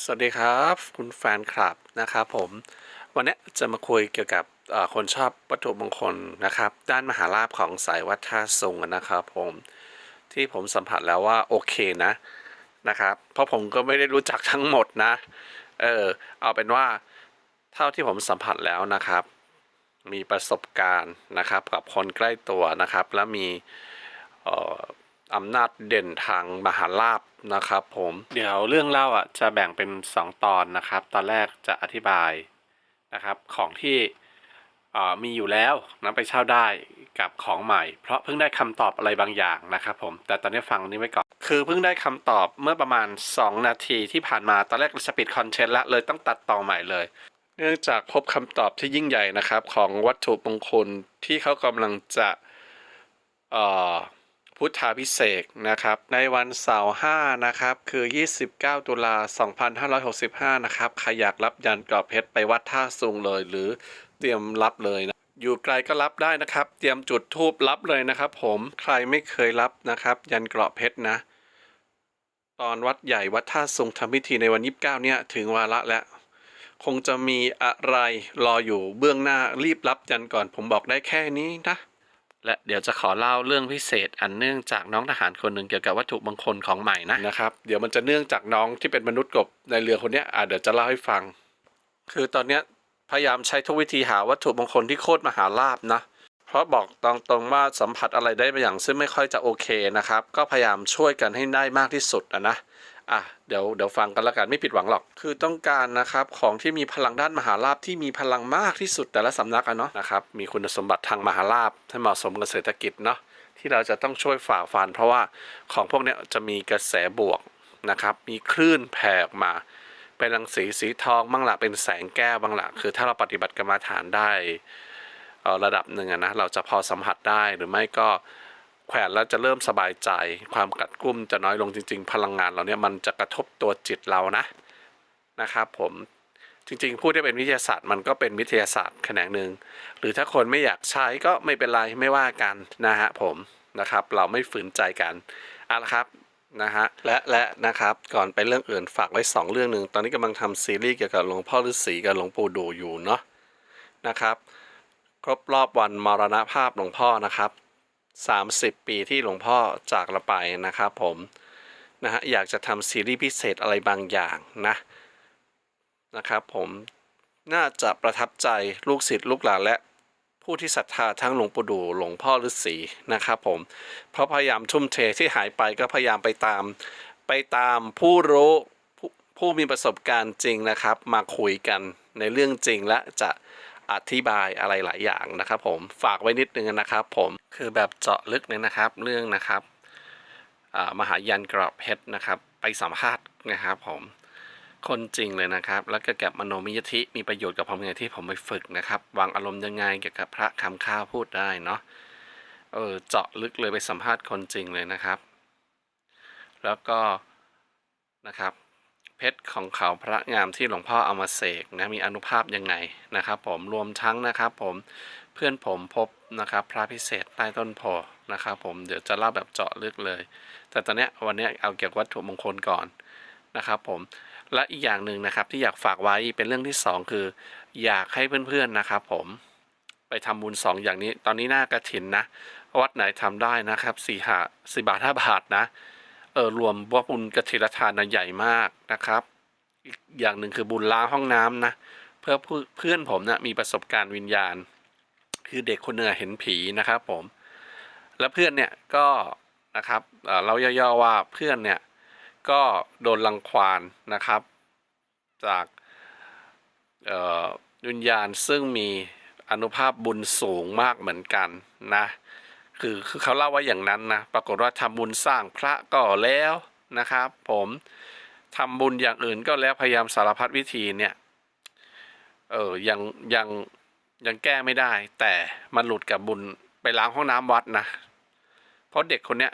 สวัสดีครับคุณแฟนคลับนะครับผม วันนี้จะมาคุยเกี่ยวกับคนชอบวัตถุมงคลนะครับ ด้านมหาลาภของสายวัดท่าสงนะครับผมที่ผมสัมผัสแล้วว่าโอเคนะนะครับ เพราะผมก็ไม่ได้รู้จักทั้งหมดนะ เออเอาเป็นว่าเท่าที่ผมสัมผัสแล้วนะครับ มีประสบการณ์นะครับกับคนใกล้ตัวนะครับ และมีเอำนาจเด่นทางมหาลาภนะครับผมเดี๋ยวเรื่องเล่าอะจะแบ่งเป็น 2 ตอนนะครับ ตอนแรกจะอธิบายนะครับของที่มีอยู่แล้วนำไปเช่าได้กับของใหม่ เพราะเพิ่งได้คำตอบอะไรบางอย่างนะครับผมแต่ตอนนี้ฟังนี้ไว้ก่อนคือเพิ่งได้คำตอบเมื่อประมาณ 2 นาทีที่ผ่านมาตอนแรกจะปิดคอนเทนต์ละเลยต้องตัดต่อใหม่เลย เนื่องจากพบคำตอบที่ยิ่งใหญ่นะครับ ของวัตถุมงคลที่เขากำลังจะเอ่อ พุทธาพิเศษนะครับ ในวันเสาร์5นะครับ คือ 29 ตุลา 2565 นะครับ ใครอยากรับยันกรอบเพชรไปวัดท่าซุงเลย หรือเตรียมรับเลยนะ อยู่ไกลก็รับได้นะครับ เตรียมจุดทูบรับเลยนะครับ ผม ใครไม่เคยรับนะครับ ยันกรอบเพชรนะ ตอนวัดใหญ่วัดท่าซุงทำพิธีในวัน29 เนี่ย ถึงวาระแล้ว คงจะมีอะไรรออยู่เบื้องหน้ารีบรับยันก่อน ผมบอกได้แค่นี้นะ และเดี๋ยวจะขอเล่าเรื่องพิเศษอันเนื่องจากน้องทหารคนหนึ่งเกี่ยวกับวัตถุมงคลของใหม่นะนะครับเดี๋ยวมันจะเนื่องจากน้องที่เป็นมนุษย์กบในเรือคนนี้อะเดี๋ยวจะเล่าให้ฟัง คือตอนเนี้ยพยายามใช้ทุกวิธีหาวัตถุมงคลที่โคตรมหาลาภนะเพราะบอกตรงๆว่าสัมผัสอะไรได้บางอย่างซึ่งไม่ค่อยจะโอเคนะครับ ก็พยายามช่วยกันให้ได้มากที่สุดอะนะ อะเดี๋ยวเดี๋ยวฟังกันแล้วกันไม่ผิดหวังหรอก คือต้องการนะครับของที่มีพลังด้านมหาลาภที่มีพลังมากที่สุดแต่ละสำนักอะเนาะนะครับมีคุณสมบัติทางมหาลาภให้เหมาะสมกับเศรษฐกิจเนาะที่เราจะต้องช่วยฝ่าฟัน เพราะว่าของพวกนี้จะมีกระแสบวกนะครับมีคลื่นแผ่ออกมา เป็นรังสีสีทองบ้างละเป็นแสงแก้วบ้างละคือถ้าเราปฏิบัติกรรมฐานได้ระดับหนึ่งนะเราจะพอสัมผัสได้หรือไม่ก็ แขวนแล้วจะเริ่มสบายใจ ความกัดกุ้มจะน้อยลงจริง ๆ พลังงานเราเนี่ยมันจะกระทบตัวจิตเรานะนะครับผมจริงๆ พูดได้เป็นวิทยาศาสตร์มันก็เป็นวิทยาศาสตร์แขนงหนึ่งหรือถ้าคนไม่อยากใช้ก็ไม่เป็นไรไม่ว่ากันนะฮะผมนะครับเราไม่ฝืนใจกันเอาละครับนะฮะและและนะครับก่อนไปเรื่องอื่นฝากไว้ 2 เรื่องหนึ่งตอนนี้กำลังทำซีรีส์เกี่ยวกับหลวงพ่อฤาษีกับหลวงปู่ดูอยู่เนาะนะครับ ครบรอบวันมรณภาพหลวงพ่อนะครับ 30 ปีที่หลวงพ่อจากเราไปนะครับผมนะฮะอยากจะทำซีรีส์พิเศษอะไรบางอย่างนะนะครับผมน่าจะประทับใจลูกศิษย์ลูกหลานและผู้ที่ศรัทธาทั้งหลวงปู่ดูหลวงพ่อฤาษีนะครับผมเพราะพยายามทุ่มเทที่หายไปก็พยายามไปตาม ไปตามผู้รู้ผู้ผู้มีประสบการณ์จริงนะครับ มาคุยกันในเรื่องจริงและจะ อธิบายอะไรหลายอย่างนะครับ ผมฝากไว้นิดนึงนะครับ ผมคือแบบเจาะลึกเลยนะครับ เรื่องนะครับมหายันกรอบเพชรนะครับ ไปสัมภาษณ์นะครับ ผมคนจริงเลยนะครับ แล้วก็แกับมโนมิยธิมีประโยชน์กับผมยังไงที่ผมไปฝึกนะครับ วางอารมณ์ยังไงเกี่ยวกับพระคำข้าวพูดได้เนาะเออเจาะลึกเลยไปสัมภาษณ์คนจริงเลยนะครับ แล้วก็นะครับ เพชรของเขาพระงามที่หลวงพ่อเอามาเสกนะมีอนุภาพยังไงนะครับ ผมรวมทั้งนะครับผมเพื่อนผมพบนะครับพระพิเศษใต้ต้นโพนะครับผมเดี๋ยวจะเล่าแบบเจาะลึกเลย แต่ตอนนี้วันนี้เอาเกี่ยวกับวัตถุมงคลก่อนนะครับผมและอีกอย่างหนึ่งนะครับที่อยากฝากไว้เป็นเรื่องที่สองคือ อยากให้เพื่อนๆนะครับผมไปทำบุญสองอย่างนี้ ตอนนี้หน้ากระถินนะวัดไหนทำได้นะครับสี่หาสี่บาทห้าบาทนะ เออรวมว่าบุญกฐินทานนะใหญ่มากนะครับ อีกอย่างหนึ่งคือบุญล้างห้องน้ำนะเพื่อเพื่อนผมนะมีประสบการณ์วิญญาณ คือเด็กคนหนึ่งอเห็นผีนะครับผม แล้วเพื่อนเนี่ยก็นะครับเราย่อๆว่าเพื่อนเนี่ยก็โดนรังควานนะครับ จากวิญญาณซึ่งมีอนุภาพบุญสูงมากเหมือนกันนะ คือคือเขาเล่าว่าอย่างนั้นนะปรากฏว่าทำบุญสร้างพระก็แล้วนะครับ ผมทำบุญอย่างอื่นก็แล้วพยายามสารพัดวิธีเนี่ยเออยังยังยังแก้ไม่ได้ แต่มันหลุดกับบุญไปล้างห้องน้ำวัดนะ เพราะเด็กคนเนี้ย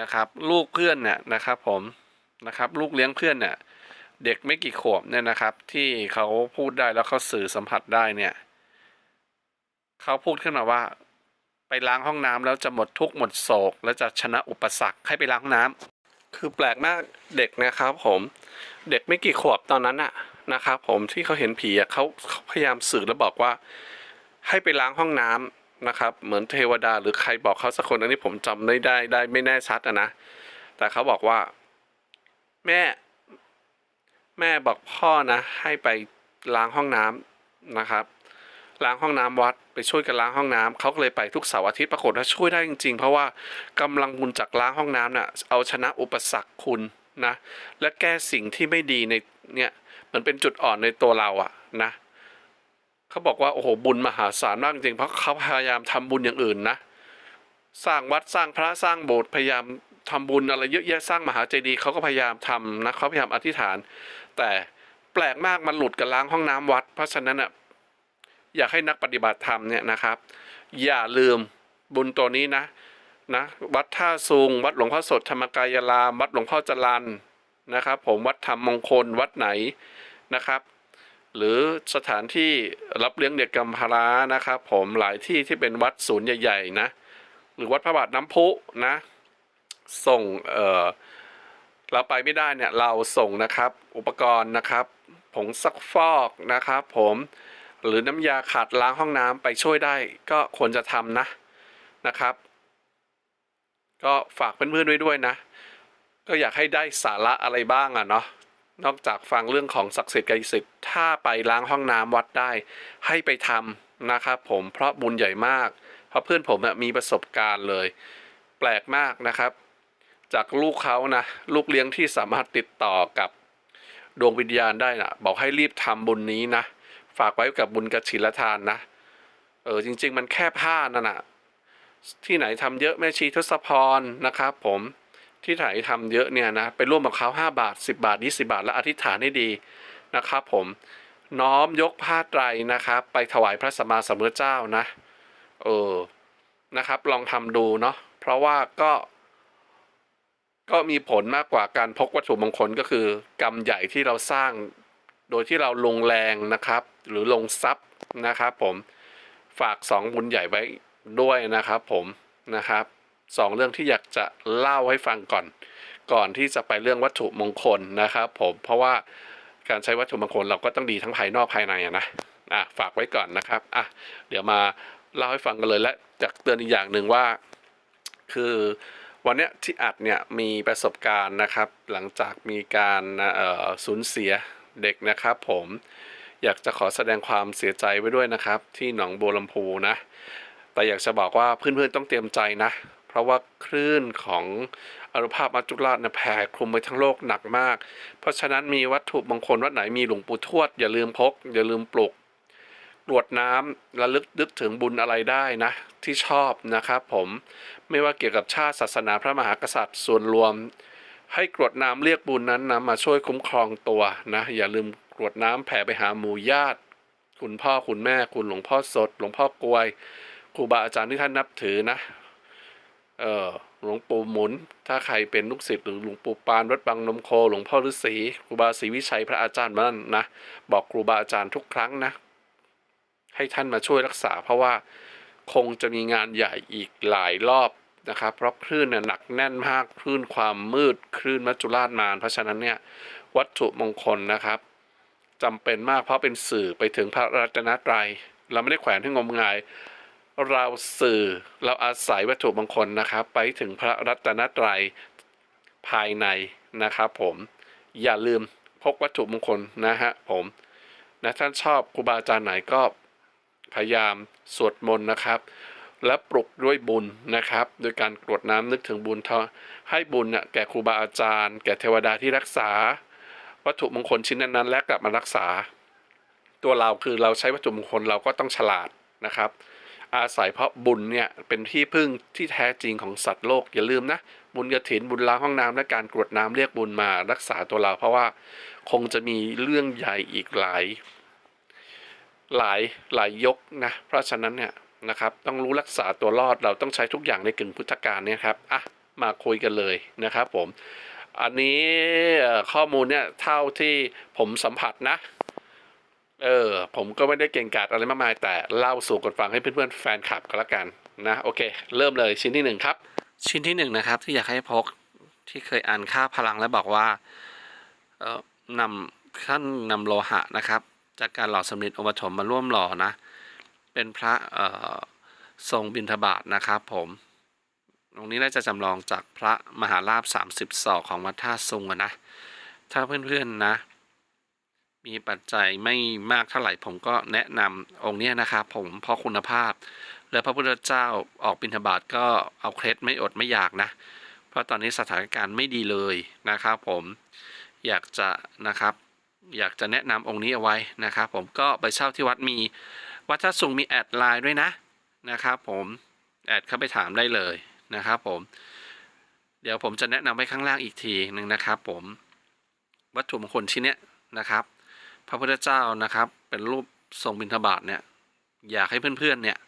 นะครับ ลูกเพื่อนเนี่ยนะครับ ผมนะครับ ลูกเลี้ยงเพื่อนเนี่ยเด็กไม่กี่ขวบเนี่ยนะครับ ที่เขาพูดได้แล้วเขาสื่อสัมผัสได้เนี่ย เขาพูดขึ้นมาว่า ไปล้างห้องน้ำแล้วจะหมดทุกข์หมดโศก แล้วจะชนะอุปสรรคให้ไปล้างห้องน้คือแปลกมากเด็กนะครับผมเด็กไม่กี่ขวบตอนนั้นอะนะครับผมที่เขาเห็นผีเขาเขาพยายามสื่อแล้วบอกว่า ให้ไปล้างห้องน้ำนะครับ เหมือนเทวดาหรือใครบอกเขาสักคนอันนี้ผมจำไม่ได้ได้ไม่แน่ชัดอะนะแต่เขาบอกว่า แม่ แม่บอกพ่อนะ ให้ไปล้างห้องน้ำนะครับ ล้างห้องน้ำวัด ไปช่วยกันล้างห้องน้ำเขาก็เลยไปทุกเสาร์อาทิตย์ปรากฏว่าช่วยได้จริง ๆ เพราะว่ากำลังบุญจากล้างห้องน้ำน่ะเอาชนะอุปสรรคคุณนะและแก้สิ่งที่ไม่ดีในเนี่ยมันเป็นจุดอ่อนในตัวเราอะนะเขาบอกว่าโอ้โหบุญมหาศาลมากจริงเพราะเขาพยายามทำบุญอย่างอื่นนะสร้างวัดสร้างพระสร้างโบสถ์พยายามทำบุญอะไรเยอะแยะสร้างมหาเจดีย์เขาก็พยายามทำนะเขาพยายามอธิษฐาน แต่แปลกมากมันหลุดกับล้างห้องน้ำวัด เพราะฉะนั้นอะ อยากให้นักปฏิบัติธรรมเนี่ยนะครับ อย่าลืมบุญตัวนี้นะนะวัดท่าซุง วัดหลวงพ่อสดธรรมกายรามวัดหลวงพ่อจรันนะครับ ผมวัดธรรมมงคลวัดไหนนะครับ หรือสถานที่รับเลี้ยงเด็กกำพร้านะครับ ผมหลายที่ที่เป็นวัดศูนย์ใหญ่ๆนะหรือวัดพระบาทน้ำพุนะ ส่งเออเราไปไม่ได้เนี่ยเราส่งนะครับ อุปกรณ์นะครับผงซักฟอกนะครับ ผม หรือน้ำยาขัดล้างห้องน้ำไปช่วยได้ก็ควรจะทำนะนะครับ ก็ฝากเพื่อนๆไว้ด้วยนะ ก็อยากให้ได้สาระอะไรบ้างอะเนาะนอกจากฟังเรื่องของศักดิ์สิทธิ์กสิทธิ์ถ้าไปล้างห้องน้ำวัดได้ ให้ไปทำนะครับผมเพราะบุญใหญ่มาก เพราะเพื่อนผมอะมีประสบการณ์เลย แปลกมากนะครับ จากลูกเขานะ ลูกเลี้ยงที่สามารถติดต่อกับดวงวิญญาณได้นะบอกให้รีบทำบุญนี้นะ ฝากไว้กับบุญกฐินละทานนะ เออจริง ๆ มันแค่ผ้านั่นน่ะที่ไหนทำเยอะแม่ชีทศพรนะครับผมที่ไหนทำเยอะเนี่ยนะไปร่วมกับเขา5บาท 10 บาท 20 บาท แล้วอธิษฐานให้ดีนะครับผมน้อมยกผ้าไตรนะครับไปถวายพระสัมมาสัมพุทธเจ้านะเออนะครับลองทำดูเนาะเพราะว่าก็ก็มีผลมากกว่าการพกวัตถุมงคลก็คือกรรมใหญ่ที่เราสร้าง โดยที่เราลงแรงนะครับ หรือลงทรัพย์นะครับผมฝากสองบุญใหญ่ไว้ด้วยนะครับผมนะครับสองเรื่องที่อยากจะเล่าให้ฟังก่อน ก่อนที่จะไปเรื่องวัตถุมงคลนะครับผมเพราะว่าการใช้วัตถุมงคลเราก็ต้องดีทั้งภายนอกภายในนะอะฝากไว้ก่อนนะครับอะเดี๋ยวมาเล่าให้ฟังกันเลยและจากเตือนอีกอย่างหนึ่งว่า คือวันเนี้ยที่อัดเนี่ยมีประสบการณ์นะครับ หลังจากมีการสูญเสีย เด็กนะครับผมอยากจะขอแสดงความเสียใจไว้ด้วยนะครับ ที่หนองบัวลำพูนะ แต่อยากจะบอกว่าเพื่อนๆต้องเตรียมใจนะ เพราะว่าคลื่นของอนุภาพมัจจุราชนี่ยแผ่คลุมไปทั้งโลกหนักมาก เพราะฉะนั้นมีวัตถุมงคลวัดไหนมีหลวงปู่ทวด อย่าลืมพก อย่าลืมปลุกกรวดน้ำระลึกนึกถึงบุญอะไรได้นะ ที่ชอบนะครับผมไม่ว่าเกี่ยวกับชาติศาสนาพระมหากษัตริย์ส่วนรวม ให้กรวดน้ำเรียกบุญนั้นนะมาช่วยคุ้มครองตัวนะอย่าลืมกรวดน้ำแผ่ไปหาหมู่ญาติ คุณพ่อคุณแม่คุณหลวงพ่อสด หลวงพ่อกลวยครูบาอาจารย์ที่ท่านนับถือนะเออหลวงปู่หมุน ถ้าใครเป็นลูกศิษย์หรือหลวงปู่ปานวัดบางนมโค หลวงพ่อฤาษีครูบาศรีวิชัยพระอาจารย์มานั่นนะบอกครูบาอาจารย์ทุกครั้งนะให้ท่านมาช่วยรักษาเพราะว่าคงจะมีงานใหญ่อีกหลายรอบ นะครับเพราะคลื่นเนี่ยหนักแน่นมากคลื่นความมืดคลื่นมัจจุราชมารเพราะฉะนั้นเนี่ยวัตถุมงคลนะครับจำเป็นมากเพราะเป็นสื่อไปถึงพระรัตนตรัย เราไม่ได้แขวนให้งมงาย เราสื่อเราอาศัยวัตถุมงคลนะครับ ไปถึงพระรัตนตรัยภายในนะครับผมอย่าลืมพกวัตถุมงคลนะฮะผมนะท่านชอบครูบาอาจารย์ไหนก็พยายามสวดมนต์นะครับ และปลุกด้วยบุญนะครับ โดยการกรวดน้ำนึกถึงบุญทอให้บุญน่ะแก่ครูบาอาจารย์ แก่เทวดาที่รักษา วัตถุมงคลชิ้นนั้นๆ และกลับมารักษา ตัวเราคือเราใช้วัตถุมงคลเราก็ต้องฉลาดนะครับ อาศัยเพราะบุญเนี่ยเป็นที่พึ่งที่แท้จริงของสัตว์โลกอย่าลืมนะบุญกระถินบุญล้างห้องน้ำและการกรวดน้ำเรียกบุญมารักษาตัวเราเพราะว่าคงจะมีเรื่องใหญ่อีกหลาย หลายหลายยกนะเพราะฉะนั้นเนี่ย นะครับ ต้องรู้รักษาตัวรอดเราต้องใช้ทุกอย่างในกึ่งพุทธการเนี่ยครับอะมาคุยกันเลยนะครับผม อันนี้ข้อมูลเนี่ยเท่าที่ผมสัมผัสนะ เออ ผมก็ไม่ได้เก่งกาจอะไรมากมาย แต่เล่าสู่กันฟังให้เพื่อนๆแฟนคลับกันละกันนะโอเค เริ่มเลยชิ้นที่หนึ่งครับ ชิ้นที่หนึ่งนะครับที่อยากให้พกที่เคยอ่านค่าพลังแล้วบอกว่าเออนำท่านนำโลหะนะครับ จากการหล่อสำริดองค์ปฐมมาร่วมหล่อนะ เป็นพระทรงบิณฑบาตนะครับผม ตรงนี้น่าจะจำลองจากพระมหาราบ30ศอกของวัดท่าซุงนะ ถ้าเพื่อนๆนะ มีปัจจัยไม่มากเท่าไหร่ผมก็แนะนำองค์นี้นะครับผมเพราะคุณภาพ และพระพุทธเจ้าออกบิณฑบาตก็เอาเคล็ดไม่อดไม่อยากนะ เพราะตอนนี้สถานการณ์ไม่ดีเลยนะครับผมอยากจะนะครับ อยากจะแนะนำองค์นี้เอาไว้นะครับผมก็ไปเช่าที่วัดมี วัดท่าสุงมีแอดไลน์ด้วยนะนะครับผมแอดเข้าไปถามได้เลยนะครับผมเดี๋ยวผมจะแนะนำไว้ข้างล่างอีกทีหนึ่งนะครับ ผมวัตถุมงคลชิ้นเนี้ยนะครับ พระพุทธเจ้านะครับ เป็นรูปทรงบิณฑบาตเนี่ยอยากให้เพื่อนๆเนี่ย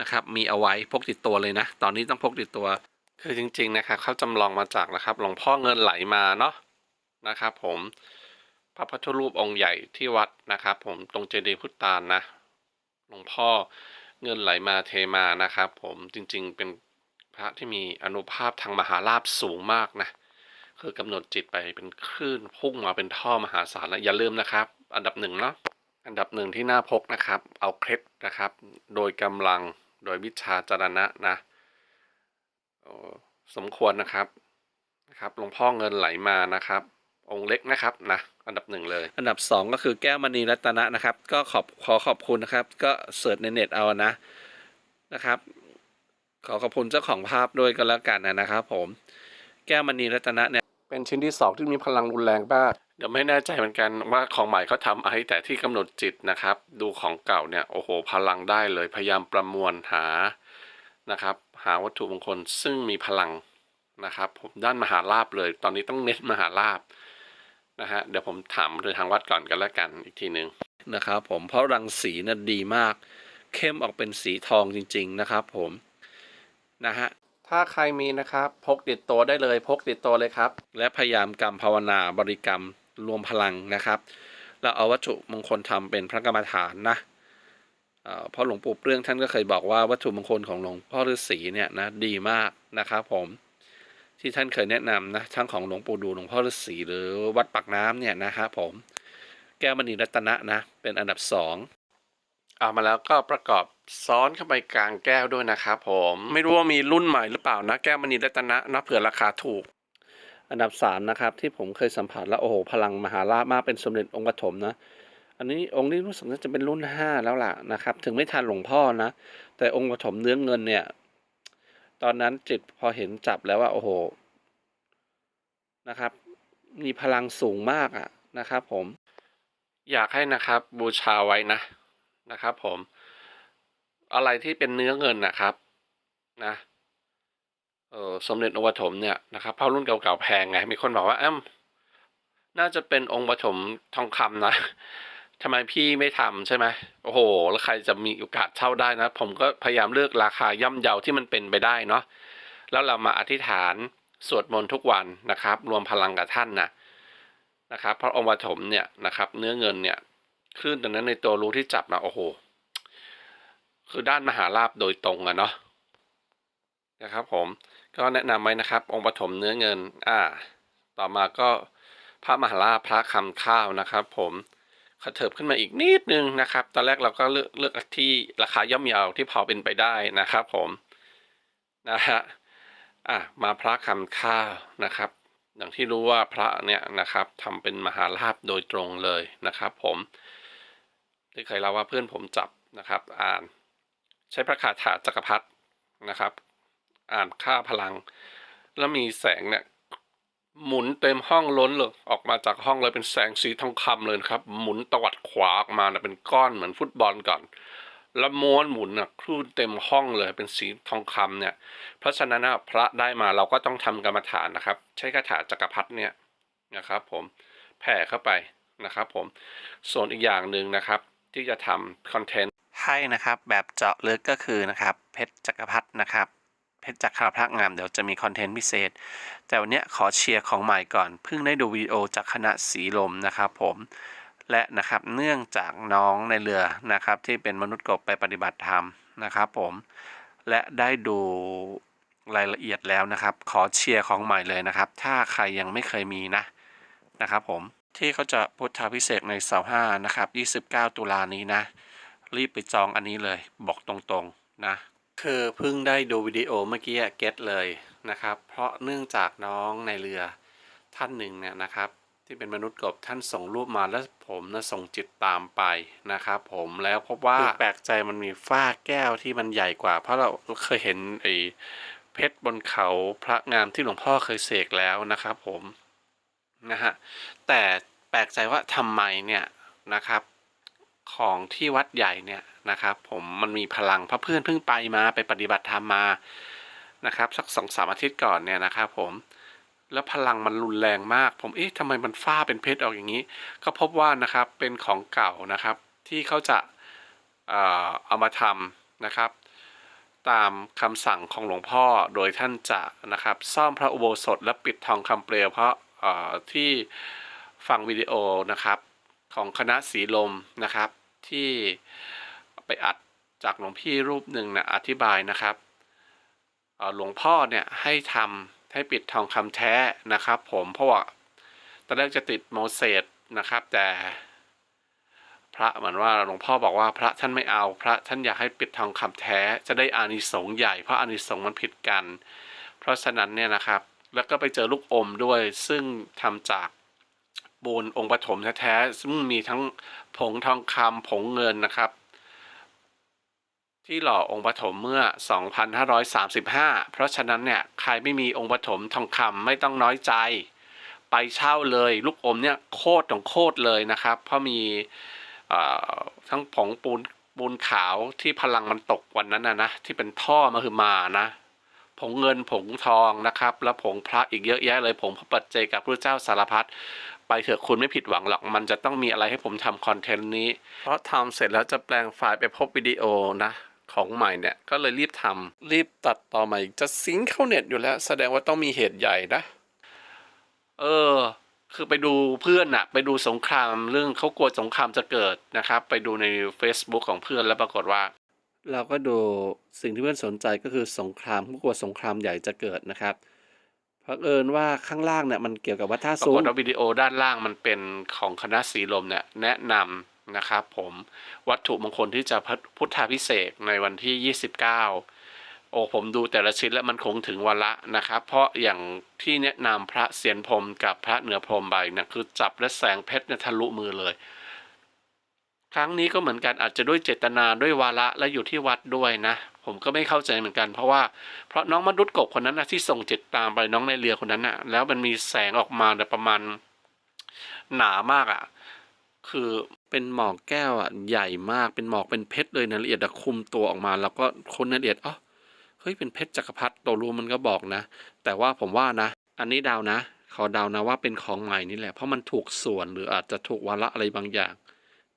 นะครับมีเอาไว้พกติดตัวเลยนะ ตอนนี้ต้องพกติดตัว คือจริงๆนะครับเขาจำลองมาจากนะครับหลวงพ่อเงินไหลมาเนาะนะครับ ผมพระพุทธรูปองค์ใหญ่ที่วัดนะครับ ผมตรงเจดีย์พุทธตาลนะ หลวงพ่อเงินไหลมาเทมานะครับ ผมจริงๆเป็นพระที่มีอนุภาพทางมหาลาภสูงมากนะ คือกำหนดจิตไปเป็นคลื่นพุ่งมาเป็นท่อมหาศาลแล้วอย่าลืมนะครับ อันดับหนึ่งเนาะอันดับหนึ่งที่น่าพกนะครับ เอาเคล็ดนะครับ โดยกำลังโดยวิชาจารณะนะสมควรนะครับนะครับหลวงพ่อเงินไหลมานะครับ องค์เล็กนะครับนะอันดับหนึ่งเลย อันดับสองก็คือแก้วมณีรัตนะนะครับ ก็ขอบขอขอบคุณนะครับ ก็เสิร์ชในเน็ตเอานะนะครับ ขอขอบคุณเจ้าของภาพด้วยก็แล้วกันนะครับ ผม แก้วมณีรัตนะเนี่ยเป็นชิ้นที่สองที่มีพลังรุนแรงมากเดี๋ยวไม่แน่ใจเหมือนกันว่าของใหม่เขาทำอะไรแต่ที่กำหนดจิตนะครับ ดูของเก่าเนี่ยโอ้โหพลังได้เลยพยายามประมวลหานะครับ หาวัตถุมงคลซึ่งมีพลังนะครับ ผมด้านมหาลาบเลย ตอนนี้ต้องเน้นมหาลาบ นะฮะเดี๋ยวผมถามโดยทางวัดก่อนกันแล้วกันอีกทีหนึ่งนะครับผมเพราะรังสีน่ะดีมาก เข้มออกเป็นสีทองจริง ๆ นะครับ ผมนะฮะถ้าใครมีนะครับ พกติดตัวได้เลยพกติดตัวเลยครับ และพยายามกรรมภาวนาบริกรรมรวมพลังนะครับแล้วเอาวัตถุมงคลทำเป็นพระกรรมฐานนะเอ่อเพราะหลวงปู่เปรื่องท่านก็เคยบอกว่าวัตถุมงคลของหลวงพ่อฤาษีเนี่ยนะดีมากนะครับผม ที่ท่านเคยแนะนำนะทั้งของหลวงปู่ดูหลวงพ่อฤาษีหรือวัดปากน้ำเนี่ยนะครับผมแก้วมณีรัตนะนะเป็นอันดับสองเอามาแล้วก็ประกอบซ้อนเข้าไปกลางแก้วด้วยนะครับผมไม่รู้ว่ามีรุ่นใหม่หรือเปล่านะแก้วมณีรัตนะนะเผื่อราคาถูก อันดับสามนะครับที่ผมเคยสัมผัสแล้วโอ้โหพลังมหาราชมากเป็นสมเด็จองค์ปฐมนะอันนี้องค์นี้รู้สึกว่าจะเป็นรุ่นห้าแล้วล่ะนะครับ ถึงไม่ทันหลวงพ่อนะ แต่องค์ปฐมเนื้อเงินเนี่ย ตอนนั้นจิตพอเห็นจับแล้วว่าโอ้โหนะครับ มีพลังสูงมากอะนะครับผม อยากให้นะครับบูชาไว้นะนะครับผม อะไรที่เป็นเนื้อเงินนะครับนะเออสมเด็จองค์ปฐมเนี่ยนะครับเพราะรุ่นเก่าๆแพงไง มีคนบอกว่าอ้ำน่าจะเป็นองค์ปฐมทองคำนะ ทำไมพี่ไม่ทำใช่ไหมโอ้โห แล้วใครจะมีโอกาสเช่าได้นะ ผมก็พยายามเลือกราคาย่อมเยาที่มันเป็นไปได้เนาะแล้วเรามาอธิษฐานสวดมนต์ทุกวันนะครับ รวมพลังกับท่านนะนะครับเพราะองค์ปฐมเนี่ยนะครับ เนื้อเงินเนี่ยคลื่นตรงนั้นในตัวรู้ที่จับนะโอ้โห คือด้านมหาลาบโดยตรงอะเนาะนะครับผมก็แนะนำไว้นะครับ องค์ปฐมเนื้อเงิน อ่า ต่อมาก็พระมหาลาภพระคำข้าวนะครับ ผม ขเถิบขึ้นมาอีกนิดนึงนะครับ ตอนแรกเราก็เลือกเลือกที่ราคาย่อมเยาวที่พอเป็นไปได้นะครับผมนะฮะอะมาพระคำข้าวนะครับ อย่างที่รู้ว่าพระเนี่ยนะครับทำเป็นมหาลาภโดยตรงเลยนะครับผมที่เคยเล่าว่าเพื่อนผมจับนะครับ อ่านใช้พระคาถาจักรพรรดินะครับ อ่านค่าพลัง แล้วมีแสงเนี่ย หมุนเต็มห้องล้นเลยออกมาจากห้องเลยเป็นแสงสีทองคำเลยครับ หมุนตวัดขวาออกมานะเป็นก้อนเหมือนฟุตบอลก่อน แล้วม้วนหมุนนะคลื่นเต็มห้องเลยเป็นสีทองคำเนี่ย เพราะฉะนั้นนะพระได้มาเราก็ต้องทำกรรมฐานนะครับ ใช้คาถาจักรพรรดิเนี่ยนะครับ ผมแผ่เข้าไปนะครับ ผมส่วนอีกอย่างหนึ่งนะครับ ที่จะทำคอนเทนต์ให้นะครับ แบบเจาะลึกก็คือนะครับ เพชรจักรพรรดินะครับเพชรจักรพรรดิงามเดี๋ยวจะมีคอนเทนต์พิเศษ แต่วันนี้ขอเชียร์ของใหม่ก่อน เพิ่งได้ดูวิดีโอจากคณะสีลมนะครับผมและนะครับเนื่องจากน้องในเรือนะครับที่เป็นมนุษย์กบไปปฏิบัติธรรมนะครับผมและได้ดูรายละเอียดแล้วนะครับ ขอเชียร์ของใหม่เลยนะครับ ถ้าใครยังไม่เคยมีนะนะครับผมที่เขาจะพุทธาพิเศษในเสาห้านะครับ29 ตุลานี้นะ รีบไปจองอันนี้เลยบอกตรงๆนะ คือเพิ่งได้ดูวิดีโอเมื่อกี้เก็ตเลย นะครับ เพราะเนื่องจากน้องในเรือท่านหนึ่งเนี่ยนะครับ ที่เป็นมนุษย์กบท่านส่งรูปมาแล้วผมนะส่งจิตตามไปนะครับ ผมแล้วพบว่าแปลกใจมันมีฝ้าแก้วที่มันใหญ่กว่า เพราะเราเคยเห็นไอ้เพชรบนเขาพระงามที่หลวงพ่อเคยเสกแล้วนะครับ ผมนะฮะแต่แปลกใจว่าทำไมเนี่ยนะครับของที่วัดใหญ่เนี่ยนะครับ ผมมันมีพลังเพราะเพื่อนเพิ่งไปมาไปปฏิบัติธรรมมา นะครับสักสองสามอาทิตย์ก่อนเนี่ยนะครับผมแล้วพลังมันรุนแรงมาก ผมเอ๊ะทำไมมันฟ้าเป็นเพชรออกอย่างนี้ ก็พบว่านะครับเป็นของเก่านะครับ ที่เขาจะเอ่อเอามาทำนะครับ ตามคำสั่งของหลวงพ่อโดยท่านจะนะครับ ซ่อมพระอุโบสถและปิดทองคำเปลวเพราะเอ่อที่ฟังวิดีโอนะครับของคณะสีลมนะครับที่ไปอัดจากหลวงพี่รูปหนึ่งนะอธิบายนะครับ หลวงพ่อเนี่ยให้ทำให้ปิดทองคำแท้นะครับ ผมเพราะว่าตอนแรกจะติดโมเสสนะครับ แต่พระเหมือนว่าหลวงพ่อบอกว่าพระท่านไม่เอาพระท่านอยากให้ปิดทองคำแท้ จะได้อานิสงส์ใหญ่เพราะอานิสงส์มันผิดกัน เพราะฉะนั้นเนี่ยนะครับ แล้วก็ไปเจอลูกอมด้วยซึ่งทำจากปูนองค์ปฐมแท้ๆซึ่งมีทั้งผงทองคำผงเงินนะครับ ที่หล่อองค์ปฐมเมื่อ 2535 เพราะฉะนั้นเนี่ยใครไม่มีองค์ปฐมทองคำไม่ต้องน้อยใจ ไปเช่าเลยลูกอมเนี่ยโคตรของโคตรเลยนะครับ เพราะมีทั้งผงปูนปูนขาวที่พลังมันตกวันนั้นนะนะที่เป็นท่อมาคือมานะผงเงินผงทองนะครับ แล้วผงพระอีกเยอะแยะเลยผงพระปัจเจกับพระเจ้าสารพัดไปเถอะคุณไม่ผิดหวังหรอกมันจะต้องมีอะไรให้ผมทำคอนเทนต์นี้ เพราะทำเสร็จแล้วจะแปลงไฟล์ไปพบวิดีโอนะ ของใหม่เนี่ย ก็เลยรีบทำรีบตัดต่อใหม่จะซิงเข้าเน็ตอยู่แล้ว แสดงว่าต้องมีเหตุใหญ่นะ เออ คือไปดูเพื่อนอะไปดูสงครามเรื่องเขากลัวสงครามจะเกิดนะครับ ไปดูใน Facebook ของเพื่อนแล้วปรากฏว่า เราก็ดูสิ่งที่เพื่อนสนใจก็คือสงครามเขากลัวสงครามใหญ่จะเกิดนะครับเผอิญว่าข้างล่างเนี่ยมันเกี่ยวกับวัดท่าปราสูกงฏว่าวิดีโอด้านล่างมันเป็นของคณะสีลมเนี่ยแนะนำ นะครับผมวัตถุมงคลที่จะพุทธาพิเศษในวันที่ 29 โอ้ผมดูแต่ละชิ้นแล้วมันคงถึงวันละนะครับ เพราะอย่างที่แนะนำพระเสียนพรมกับพระเหนือพรมใบเนี่ยคือจับและแสงเพชรเนี่ยทะลุมือเลย ครั้งนี้ก็เหมือนกันอาจจะด้วยเจตนาด้วยวาระและอยู่ที่วัดด้วยนะ ผมก็ไม่เข้าใจเหมือนกัน เพราะว่าเพราะน้องมนุษย์กบคนนั้นนะที่ส่งจิตตามไปน้องในเรือคนนั้นนะแล้วมันมีแสงออกมาเนี่ประมาณหนามากอะ่ะคือ เป็นหมอกแก้วอะใหญ่มากเป็นหมอกเป็นเพชรเลยนะละเอียดอะคุมตัวออกมา แล้วก็คนละเอียดอ๋อเฮ้ยเป็นเพชรจักรพรรดิตัวรูมันก็บอกนะ แต่ว่าผมว่านะ อันนี้ดาวนะ ขอเดานะว่าเป็นของใหม่นี่แหละ เพราะมันถูกส่วนหรืออาจจะถูกวาระอะไรบางอย่าง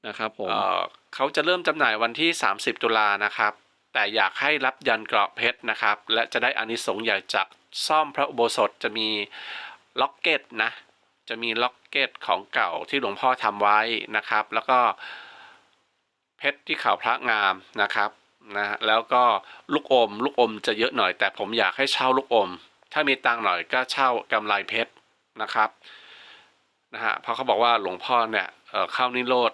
นะครับผมเออเขาจะเริ่มจำหน่ายวันที่ 30 ตุลานะครับ แต่อยากให้รับยันเกราะเพชรนะครับ และจะได้อานิสงส์ใหญ่จากซ่อมพระอุโบสถจะมีล็อกเก็ตนะ จะมีล็อกเก็ตของเก่าที่หลวงพ่อทำไว้นะครับ แล้วก็เพชรที่เขาพระงามนะครับนะฮะแล้วก็ลูกอม ลูกอมจะเยอะหน่อย แต่ผมอยากให้เช่าลูกอม ถ้ามีตังหน่อยก็เช่ากำไรเพชรนะครับนะฮะเพราะเขาบอกว่าหลวงพ่อเนี่ยเอ่อเข้านิโรธ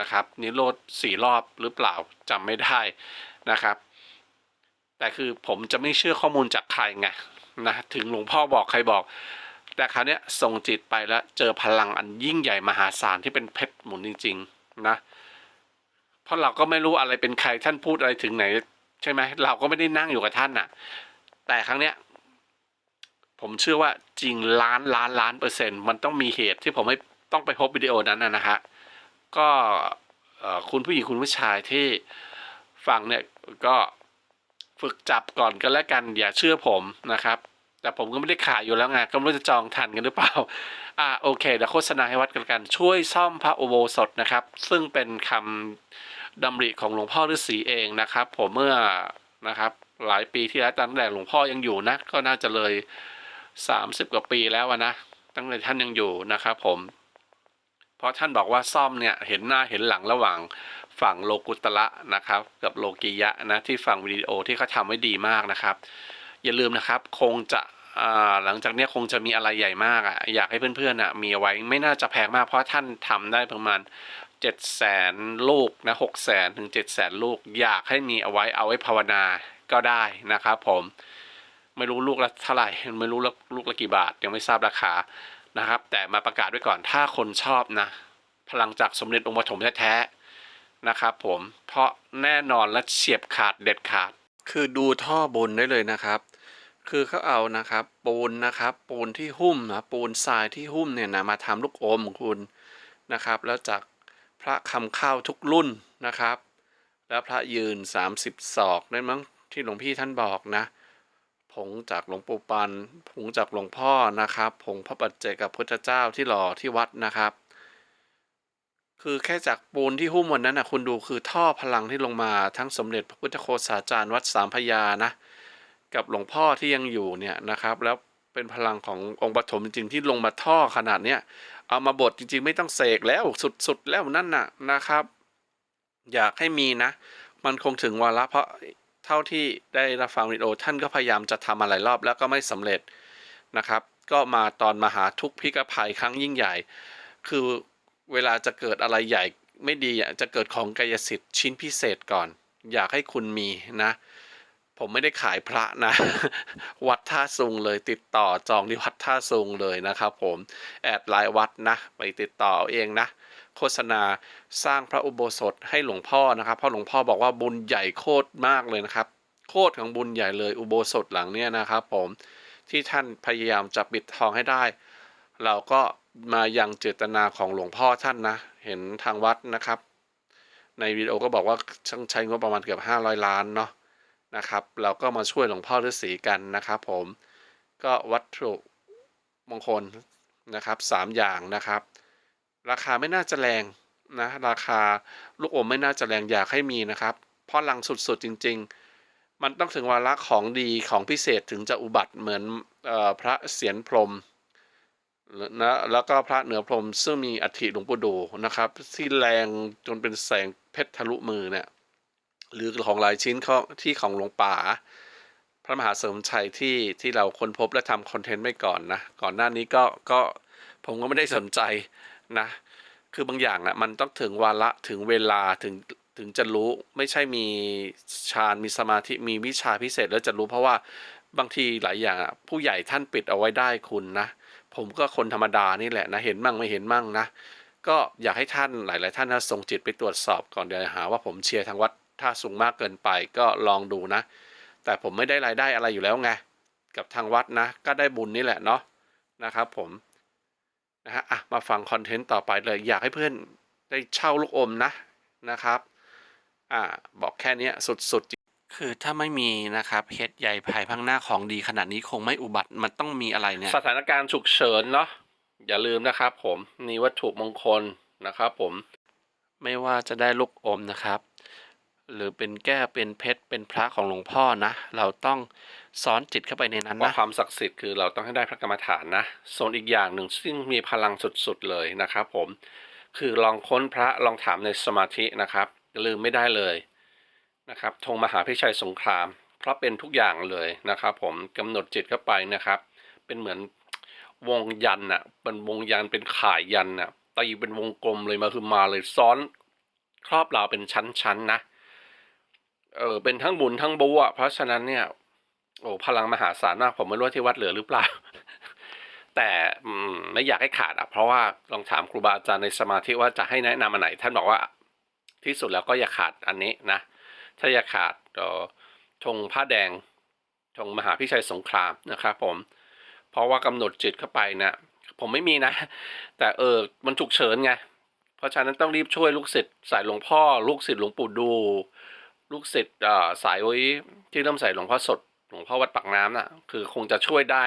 นะครับ นิโรธสี่รอบหรือเปล่าจำไม่ได้นะครับ แต่คือผมจะไม่เชื่อข้อมูลจากใครไงนะถึงหลวงพ่อบอกใครบอก แต่คราวนี้ส่งจิตไปแล้วเจอพลังอันยิ่งใหญ่มหาศาลที่เป็นเพชรหมุนจริง ๆ นะ เพราะเราก็ไม่รู้อะไรเป็นใครท่านพูดอะไรถึงไหน ใช่ไหมเราก็ไม่ได้นั่งอยู่กับท่านน่ะ แต่ครั้งเนี้ยผมเชื่อว่าจริงล้านล้านล้านเปอร์เซ็นต์มันต้องมีเหตุที่ผมไม่ต้องไปพบวิดีโอนั้นนะฮะก็คุณผู้หญิงคุณผู้ชายที่ฟังเนี่ยก็ฝึกจับก่อนก็แล้วกันอย่าเชื่อผมนะครับ แต่ผมก็ไม่ได้ขายอยู่แล้วไงก็ไม่รู้จะจองทันกันหรือเปล่า อ่าโอเคเดี๋ยวโฆษณาให้วัดกันกัน ช่วยซ่อมพระอุโบสถนะครับ ซึ่งเป็นคำดำริของหลวงพ่อฤาษีเองนะครับ ผมเมื่อนะครับ หลายปีที่แล้วตั้งแต่หลวงพ่อยังอยู่นะก็น่าจะเลยสามสิบกว่าปีแล้วนะตั้งแต่ท่านยังอยู่นะครับผม เพราะท่านบอกว่าซ่อมเนี่ยเห็นหน้าเห็นหลังระหว่างฝั่งโลกุตระนะครับ กับโลกียะนะที่ฝั่งวิดีโอที่เขาทำไว้ดีมากนะครับ อย่าลืมนะครับ คงจะหลังจากนี้คงจะมีอะไรใหญ่มากอะอยากให้เพื่อนๆอะมีเอาไว้ไม่น่าจะแพงมากเพราะท่านทำได้ประมาณเจ็ดแสนลูกนะหกแสนถึงเจ็ดแสนลูก อยากให้มีเอาไว้เอาไว้ภาวนาก็ได้นะครับผมไม่รู้ลูกละเท่าไหร่ไม่รู้ลูกละกี่บาทยังไม่ทราบราคานะครับ แต่มาประกาศไว้ก่อนถ้าคนชอบนะ พลังจากสมเด็จองค์ปฐมแท้ๆนะครับผมเพราะแน่นอนและเฉียบขาดเด็ดขาด คือดูท่อบนได้เลยนะครับ คือเขาเอานะครับปูนนะครับปูนที่หุ้มนะปูนทรายที่หุ้มเนี่ยนะมาทำลูกอมของคุณนะครับ แล้วจากพระคำข้าวทุกรุ่นนะครับ แล้วพระยืน 30ศอกนั่นมั้งที่หลวงพี่ท่านบอกนะผงจากหลวงปู่ปันผงจากหลวงพ่อนะครับผงพระปัจเจกับพุทธเจ้าที่หล่อที่วัดนะครับ คือแค่จากปูนที่หุ้มวันนั้นนะคุณดูคือท่อพลังที่ลงมาทั้งสมเด็จพระพุทธโฆษาจารย์วัดสามพระยานะ กับหลวงพ่อที่ยังอยู่เนี่ยนะครับ แล้วเป็นพลังขององค์ปฐมจริงๆที่ลงมาท่อขนาดเนี้ยเอามาบดจริงๆ ไม่ต้องเสกแล้วสุดๆ แล้วนั่นน่ะนะครับ อยากให้มีนะ มันคงถึงวาระเพราะเท่าที่ได้รับฟังวิดีโอท่านก็พยายามจะทำอะไรรอบแล้วก็ไม่สำเร็จนะครับ ก็มาตอนมหาทุกพิกภัยครั้งยิ่งใหญ่ คือเวลาจะเกิดอะไรใหญ่ไม่ดีจะเกิดของกายสิทธิ์ชิ้นพิเศษก่อน อยากให้คุณมีนะ ผมไม่ได้ขายพระนะ วัดท่าซุงเลยติดต่อจองที่วัดท่าซุงเลยนะครับผมแอดไลน์วัดนะไปติดต่อเองนะ โฆษณาสร้างพระอุโบสถให้หลวงพ่อนะครับเพราะหลวงพ่อบอกว่าบุญใหญ่โคตรมากเลยนะครับ โคตรของบุญใหญ่เลยอุโบสถหลังเนี้ยนะครับ ผมที่ท่านพยายามจะปิดทองให้ได้ เราก็มายังเจตนาของหลวงพ่อท่านนะ เห็นทางวัดนะครับ ในวิดีโอก็บอกว่าช่างใช้งบประมาณเกือบ500 ล้านเนาะ นะครับ เราก็มาช่วยหลวงพ่อฤาษีกันนะครับ ผมก็วัตถุมงคลนะครับสามอย่างนะครับ ราคาไม่น่าจะแรงนะราคาลูกอมไม่น่าจะแรงอยากให้มีนะครับเพราะลังสุดๆจริง ๆ มันต้องถึงวาระของดีของพิเศษถึงจะอุบัติเหมือนออพระเสียรพรมนะแล้วก็พระเหนือพรมซึ่งมีอัฐิหลวงปู่ดูนะครับ ที่แรงจนเป็นแสงเพชรทะลุมือเนี่ย หรือของหลายชิ้นที่ของหลวงป่า พระมหาเสริมชัยที่ที่เราค้นพบและทำคอนเทนต์ไว้ก่อนนะ ก่อนหน้านี้ก็ก็ผมก็ไม่ได้สนใจนะ คือบางอย่างนะมันต้องถึงวาระถึงเวลาถึงถึงจะรู้ไม่ใช่มีฌานมีสมาธิมีวิชาพิเศษแล้วจะรู้เพราะว่าบางทีหลายอย่างผู้ใหญ่ท่านปิดเอาไว้ได้คุณนะ ผมก็คนธรรมดานี่แหละนะ เห็นมั่งไม่เห็นมั่งนะ ก็อยากให้ท่านหลาย ๆ ท่านนะส่งจิตไปตรวจสอบก่อนเดี๋ยวหาว่าผมเชียร์ทางวัด ท่าสูงมากเกินไปก็ลองดูนะ แต่ผมไม่ได้รายได้อะไรอยู่แล้วไงกับทางวัดนะ ก็ได้บุญนี่แหละเนาะนะครับผมนะฮะอะมาฟังคอนเทนต์ต่อไปเลยอยากให้เพื่อนได้เช่าลูกอมนะนะครับอ่าบอกแค่เนี้ยสุดๆจริงคือถ้าไม่มีนะครับเฮดใหญ่ภายภาคหน้าของดีขนาดนี้คงไม่อุบัติมันต้องมีอะไรเนี่ยสถานการณ์ฉุกเฉินเนาะอย่าลืมนะครับผมนี่วัตถุมงคลนะครับผมไม่ว่าจะได้ลูกอมนะครับ หรือเป็นแก้วเป็นเพชรเป็นพระของหลวงพ่อนะ เราต้องซ้อนจิตเข้าไปในนั้นนะความศักดิ์สิทธิ์คือเราต้องให้ได้พระกรรมฐานนะส่วนอีกอย่างหนึ่งซึ่งมีพลังสุดๆเลยนะครับผมคือลองค้นพระลองถามในสมาธินะครับ ลืมไม่ได้เลยนะครับธงมหาพิชัยสงคราม เพราะเป็นทุกอย่างเลยนะครับ ผมกำหนดจิตเข้าไปนะครับ เป็นเหมือนวงยันน่ะเป็นวงยันเป็นข่ายยันน่ะตีเป็นวงกลมเลยมาคือมาเลยซ้อนครอบเราเป็นชั้นๆนะ เออเป็นทั้งบุญทั้งบุญอะเพราะฉะนั้นเนี่ย โอ้พลังมหาศาลมากผมไม่รู้ว่าที่วัดเหลือหรือเปล่า แต่ไม่อยากให้ขาดอะเพราะว่าลองถามครูบาอาจารย์ในสมาธิว่าจะให้แนะนำอันไหน ท่านบอกว่าที่สุดแล้วก็อย่าขาดอันนี้นะถ้าอย่าขาดธงผ้าแดงธงมหาพิชัยสงครามนะครับผม เพราะว่ากำหนดจิตเข้าไปนะผมไม่มีนะ แต่เออมันฉุกเฉินไง เพราะฉะนั้นต้องรีบช่วยลูกศิษย์สายหลวงพ่อ ลูกศิษย์หลวงปู่ดู ลูกศิษย์สายว้ที่เริ่มใส่หลวงพ่อสดหลวงพ่อวัดปากน้ำน่ะ คือคงจะช่วยได้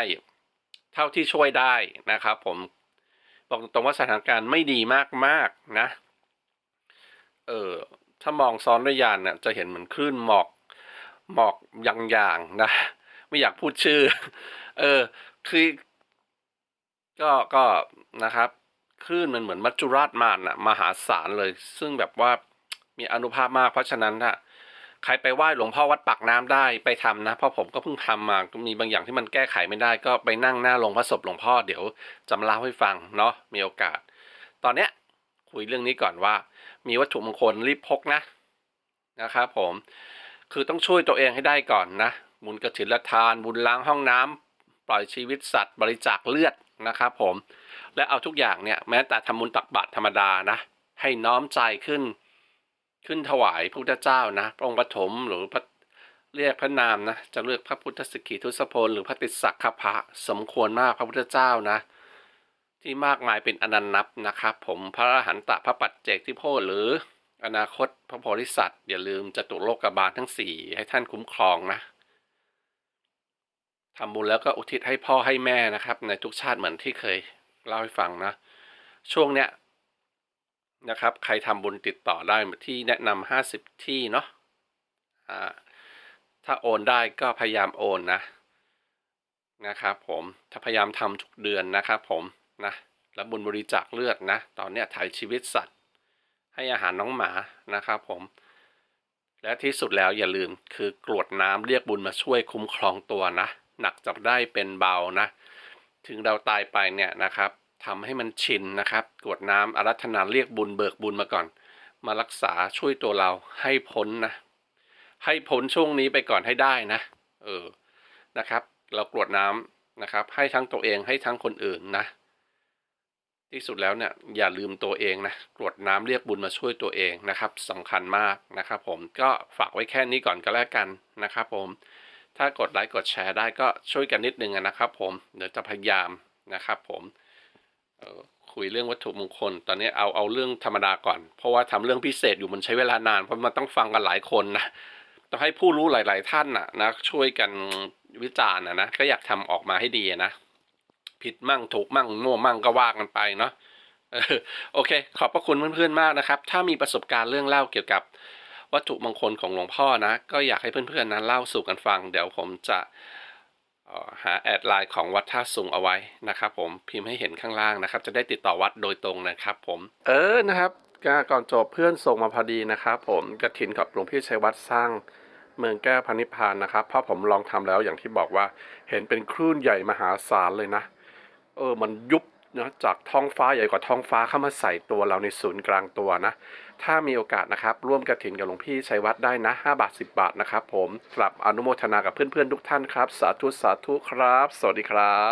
เท่าที่ช่วยได้นะครับ ผมบอกตรงว่าสถานการณ์ไม่ดีมากมากๆนะ เออถ้ามองซ้อนด้วยยานเนี่ยจะเห็นเหมือนคลื่นหมอกหมอกอย่างๆนะ ไม่อยากพูดชื่อ เออ คือ ก็ก็นะครับคลื่นมันเหมือนมัจจุราชมาน่ะมหาศาลเลย ซึ่งแบบว่ามีอนุภาพมากเพราะฉะนั้นน่ะ ใครไปไหว้หลวงพ่อวัดปากน้ำได้ไปทำนะ เพราะผมก็เพิ่งทำมามีบางอย่างที่มันแก้ไขไม่ได้ ก็ไปนั่งหน้าลงพระศพหลวงพ่อเดี๋ยวจะมาเล่าให้ฟังเนาะมีโอกาส ตอนเนี้ยคุยเรื่องนี้ก่อนว่า มีวัตถุมงคลรีบพกนะนะครับผมคือต้องช่วยตัวเองให้ได้ก่อนนะบุญกระถินละทาน บุญล้างห้องน้ำปล่อยชีวิตสัตว์ บริจาคเลือดนะครับผมและเอาทุกอย่างเนี่ยแม้แต่ทำบุญตักบาตรธรรมดานะให้น้อมใจขึ้น ขึ้นถวายพระพุทธเจ้านะพระองค์ปฐมหรือพระเรียกพระนามนะจะเลือกพระพุทธสกิทุสพลหรือพระติสักขพระสมควรมากพระพุทธเจ้านะ ที่มากมายเป็นอนันต์นับนะครับ ผมพระหันตะพระปัจเจกที่โพธิหรือ อนาคตพระโพธิสัตว์อย่าลืมจะตุโลกบาลทั้งสี่ให้ท่านคุ้มครองนะทำบุญแล้วก็อุทิศให้พ่อให้แม่นะครับ ในทุกชาติเหมือนที่เคยเล่าให้ฟังนะ ช่วงเนี้ย นะครับ ใครทำบุญติดต่อได้ที่แนะนำห้าสิบที่เนาะอ่าถ้าโอนได้ก็พยายามโอนนะนะครับผมถ้าพยายามทำทุกเดือนนะครับผมนะแล้วบุญบริจาคเลือดนะ ตอนนี้ถ่ายชีวิตสัตว์ ให้อาหารน้องหมานะครับผม และที่สุดแล้วอย่าลืมคือกรวดน้ำเรียกบุญมาช่วยคุ้มครองตัวนะ หนักจับได้เป็นเบานะ ถึงเราตายไปเนี่ยนะครับ ทำให้มันชินนะครับกรวดน้ำอารัธนาเรียกบุญเบิกบุญมาก่อน มารักษาช่วยตัวเราให้พ้นนะ ให้พ้นช่วงนี้ไปก่อนให้ได้นะ เออ นะครับ เรากรวดน้ำนะครับ ให้ทั้งตัวเองให้ทั้งคนอื่นนะ ที่สุดแล้วเนี่ยอย่าลืมตัวเองนะกรวดน้ำเรียกบุญมาช่วยตัวเองนะครับสำคัญมากนะครับ ผมก็ฝากไว้แค่นี้ก่อนก็แล้วกันนะครับ ผมถ้ากดไลค์กดแชร์ได้ก็ช่วยกันนิดนึงนะครับ ผมเดี๋ยวจะพยายามนะครับ ผม คุยเรื่องวัตถุมงคล ตอนนี้เอาเอาเรื่องธรรมดาก่อน เพราะว่าทำเรื่องพิเศษอยู่มันใช้เวลานาน เพราะมันต้องฟังกันหลายคนนะต้องให้ผู้รู้หลาย ๆ ท่านนะนะ ช่วยกันวิจารณ์นะนะก็อยากทำออกมาให้ดีนะ ผิดมั่งถูกมั่งมั่วมั่งก็ว่ากันไปเนาะโอเค ขอบพระคุณเพื่อน ๆ มากนะครับ ถ้ามีประสบการณ์เรื่องเล่าเกี่ยวกับวัตถุมงคลของหลวงพ่อนะ ก็อยากให้เพื่อน ๆ นั้นเล่าสู่กันฟัง เดี๋ยวผมจะ หาแอดไลน์ของวัดท่าสุงเอาไว้นะครับผมพิมพ์ให้เห็นข้างล่างนะครับ จะได้ติดต่อวัดโดยตรงนะครับ ผมเออนะครับก่อนจบเพื่อนส่งมาพอดีนะครับผมกระถินกับหลวงพี่ชัยวัดสร้างเมืองแก้วพระนิพานนะครับ เพราะผมลองทำแล้วอย่างที่บอกว่าเห็นเป็นคลื่นใหญ่มหาศาลเลยนะ เออมันยุบนะจากท้องฟ้าใหญ่กว่าท้องฟ้าเข้ามาใส่ตัวเราในศูนย์กลางตัวนะ ถ้ามีโอกาสนะครับ ร่วมกระถินกับหลวงพี่ชัยวัดได้นะ 5 บาท 10 บาทนะครับผมกลับอนุโมทนากับเพื่อนๆทุกท่านครับ สาธุสาธุครับ สวัสดีครับ